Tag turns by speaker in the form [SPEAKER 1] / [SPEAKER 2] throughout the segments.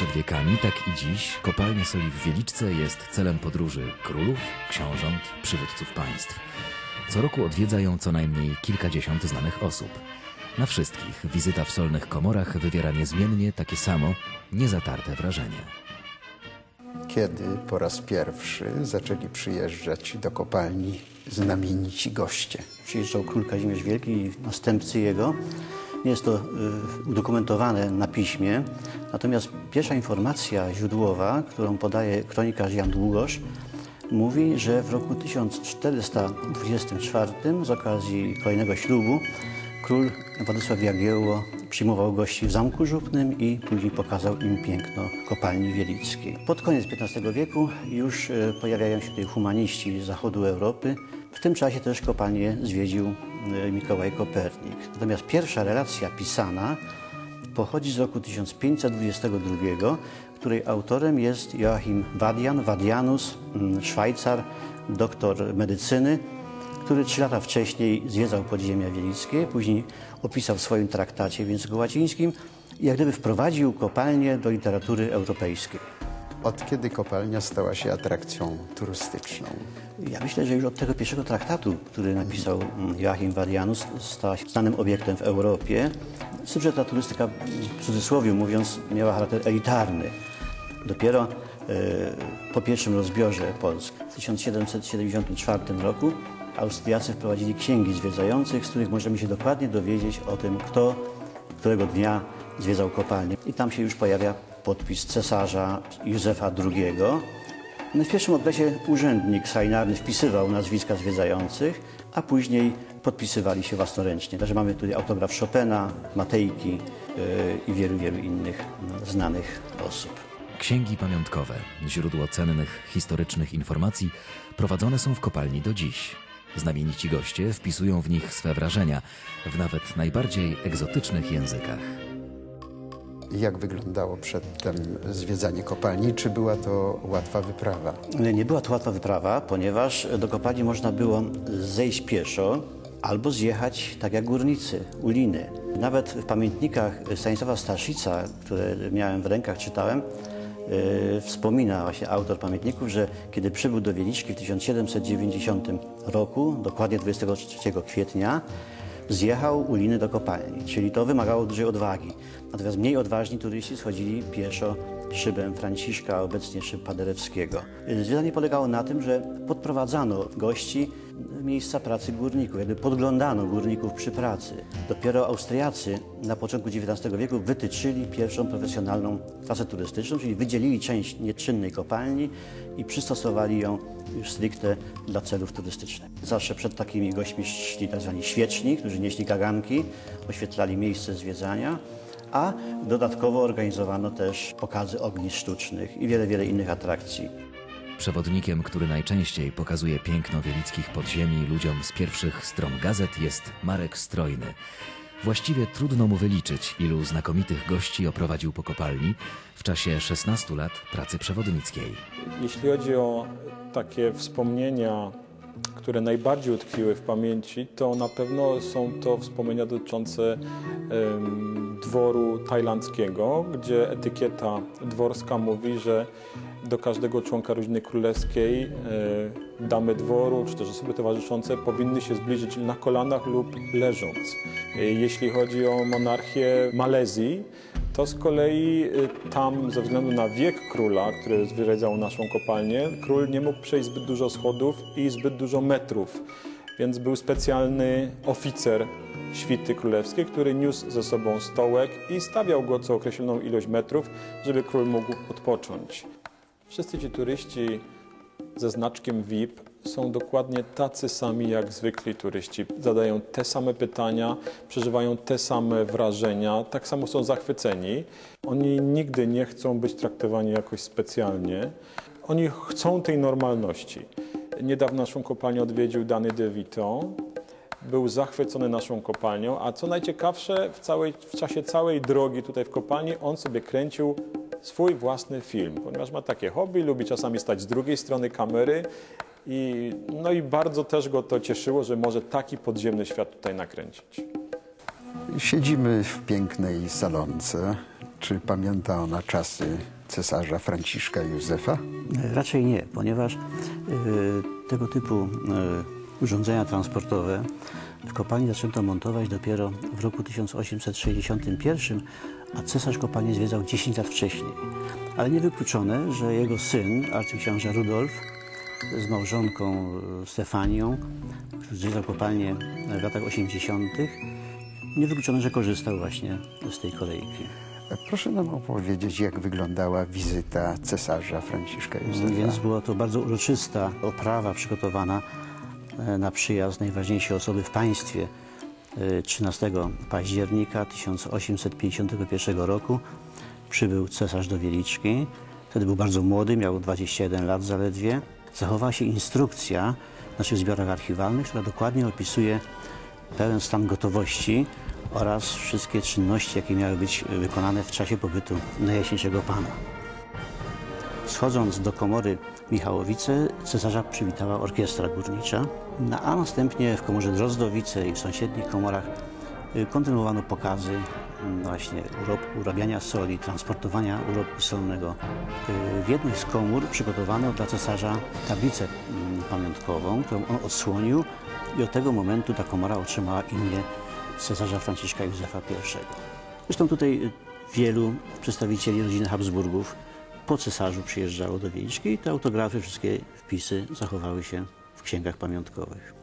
[SPEAKER 1] przed wiekami, tak i dziś kopalnia soli w Wieliczce jest celem podróży królów, książąt, przywódców państw. Co roku odwiedza ją co najmniej kilkadziesiąt znanych osób. Na wszystkich wizyta w solnych komorach wywiera niezmiennie takie samo, niezatarte wrażenie.
[SPEAKER 2] kiedy po raz pierwszy zaczęli przyjeżdżać do kopalni znamienici goście.
[SPEAKER 3] Przyjeżdżał król Kazimierz Wielki i następcy jego. Nie jest to y, udokumentowane na piśmie, natomiast pierwsza informacja źródłowa, którą podaje kronikarz Jan Długosz, mówi, że w roku 1424 z okazji kolejnego ślubu król Władysław Jagiełło przyjmował gości w Zamku Żupnym i później pokazał im piękno kopalni wielickiej. Pod koniec XV wieku już e, pojawiają się tutaj humaniści z zachodu Europy. W tym czasie też kopalnię zwiedził Mikołaj Kopernik. Natomiast pierwsza relacja pisana pochodzi z roku 1522, której autorem jest Joachim Wadian, Wadianus, mm, Szwajcar, doktor medycyny, który trzy lata wcześniej zwiedzał podziemia wielickie, później opisał w swoim traktacie w języku łacińskim i jak gdyby wprowadził kopalnię do literatury europejskiej.
[SPEAKER 2] Od kiedy kopalnia stała się atrakcją turystyczną?
[SPEAKER 3] Ja myślę, że już od tego pierwszego traktatu, który napisał mm, Joachim Wadianus, stała się znanym obiektem w Europie. Z tym, że ta turystyka, w cudzysłowie mówiąc, miała charakter elitarny. Dopiero e, po pierwszym rozbiorze Polsk w 1774 roku Austriacy wprowadzili księgi zwiedzających, z których możemy się dokładnie dowiedzieć o tym, kto którego dnia zwiedzał kopalnię. I tam się już pojawia podpis cesarza Józefa II. W pierwszym okresie urzędnik sajnarny wpisywał nazwiska zwiedzających, a później podpisywali się własnoręcznie. Także mamy tutaj autograf Chopina, Matejki yy, i wielu, wielu innych no, znanych osób.
[SPEAKER 1] Księgi pamiątkowe, źródło cennych, historycznych informacji, prowadzone są w kopalni do dziś. Znamienici goście wpisują w nich swe wrażenia w nawet najbardziej egzotycznych językach.
[SPEAKER 2] Jak wyglądało przedtem zwiedzanie kopalni? Czy była to łatwa wyprawa?
[SPEAKER 3] Nie była to łatwa wyprawa, ponieważ do kopalni można było zejść pieszo albo zjechać tak jak górnicy, u liny. Nawet w pamiętnikach Stanisława Staszica, które miałem w rękach, czytałem, yy, wspomina właśnie autor pamiętników, że kiedy przybył do Wieliczki w 1790 roku, dokładnie 23 kwietnia, zjechał u liny do kopalni, czyli to wymagało dużej odwagi. Natomiast mniej odważni turyści schodzili pieszo szybem Franciszka, obecnie szyb Paderewskiego. Zwiedzanie polegało na tym, że podprowadzano gości miejsca pracy górników, jakby podglądano górników przy pracy. Dopiero Austriacy na początku XIX wieku wytyczyli pierwszą profesjonalną trasę turystyczną, czyli wydzielili część nieczynnej kopalni i przystosowali ją już stricte dla celów turystycznych. Zawsze przed takimi gośćmi szli tak zwani świeczni, którzy nieśli kaganki, oświetlali miejsce zwiedzania, a dodatkowo organizowano też pokazy ognisk sztucznych i wiele, wiele innych atrakcji.
[SPEAKER 1] Przewodnikiem, który najczęściej pokazuje piękno wielickich podziemi ludziom z pierwszych stron gazet jest Marek Strojny. Właściwie trudno mu wyliczyć, ilu znakomitych gości oprowadził po kopalni w czasie 16 lat pracy przewodnickiej.
[SPEAKER 4] Jeśli chodzi o takie wspomnienia, które najbardziej utkwiły w pamięci, to na pewno są to wspomnienia dotyczące dworu tajlandzkiego, gdzie etykieta dworska mówi, że do każdego członka rodziny królewskiej e, damy dworu, czy też osoby towarzyszące powinny się zbliżyć na kolanach lub leżąc. E, Jeśli chodzi o monarchię Malezji, to z kolei y, tam ze względu na wiek króla, który zwiedzał naszą kopalnię, król nie mógł przejść zbyt dużo schodów i zbyt dużo metrów. Więc był specjalny oficer świty królewskiej, który niósł ze sobą stołek i stawiał go co określoną ilość metrów, żeby król mógł odpocząć. Wszyscy ci turyści ze znaczkiem VIP są dokładnie tacy sami jak zwykli turyści. Zadają te same pytania, przeżywają te same wrażenia, tak samo są zachwyceni. Oni nigdy nie chcą być traktowani jakoś specjalnie. Oni chcą tej normalności. Niedawno naszą kopalnię odwiedził Dany De Vito. Był zachwycony naszą kopalnią, a co najciekawsze, w, całej, w czasie całej drogi tutaj w kopalni on sobie kręcił swój własny film, ponieważ ma takie hobby, lubi czasami stać z drugiej strony kamery i, no i bardzo też go to cieszyło, że może taki podziemny świat tutaj nakręcić.
[SPEAKER 2] Siedzimy w pięknej salonce. Czy pamięta ona czasy cesarza Franciszka Józefa?
[SPEAKER 3] Raczej nie, ponieważ y, tego typu y, urządzenia transportowe w kopalni zaczęto montować dopiero w roku 1861, a cesarz kopalnię zwiedzał 10 lat wcześniej. Ale niewykluczone, że jego syn, arcyksiąże Rudolf, z małżonką y, Stefanią, który zwiedzał kopalnię w latach 80., niewykluczone, że korzystał właśnie z tej kolejki.
[SPEAKER 2] Proszę nam opowiedzieć, jak wyglądała wizyta cesarza Franciszka Józefa.
[SPEAKER 3] Więc była to bardzo uroczysta oprawa przygotowana e, na przyjazd najważniejszej osoby w państwie. E, 13 października 1851 roku przybył cesarz do Wieliczki. Wtedy był bardzo młody, miał 21 lat zaledwie. Zachowała się instrukcja w naszych zbiorach archiwalnych, która dokładnie opisuje pełen stan gotowości oraz wszystkie czynności, jakie miały być wykonane w czasie pobytu Najjaśniejszego Pana. Schodząc do komory Michałowice, cesarza przywitała orkiestra górnicza, no, a następnie w komorze Drozdowice i w sąsiednich komorach y, kontynuowano pokazy mm, właśnie urabiania soli, transportowania urobku solnego. Y, W jednej z komór przygotowano dla cesarza tablicę mm, pamiątkową, którą on odsłonił i od tego momentu ta komora otrzymała imię cesarza Franciszka Józefa I. Zresztą tutaj y, wielu przedstawicieli rodziny Habsburgów po cesarzu przyjeżdżało do Wieliczki i te autografy, wszystkie wpisy zachowały się w księgach pamiątkowych.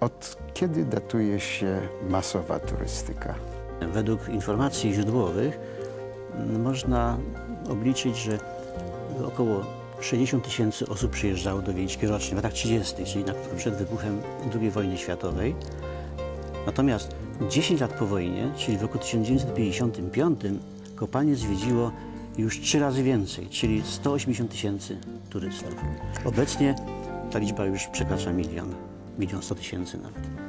[SPEAKER 2] Od kiedy datuje się masowa turystyka?
[SPEAKER 3] Według informacji źródłowych m, można obliczyć, że około 60 tysięcy osób przyjeżdżało do Wieliczki rocznie w latach 30., czyli przed wybuchem II wojny światowej. Natomiast 10 lat po wojnie, czyli w roku 1955, kopalnię zwiedziło już trzy razy więcej, czyli 180 tysięcy turystów. Obecnie ta liczba już przekracza milion, milion 100 tysięcy nawet.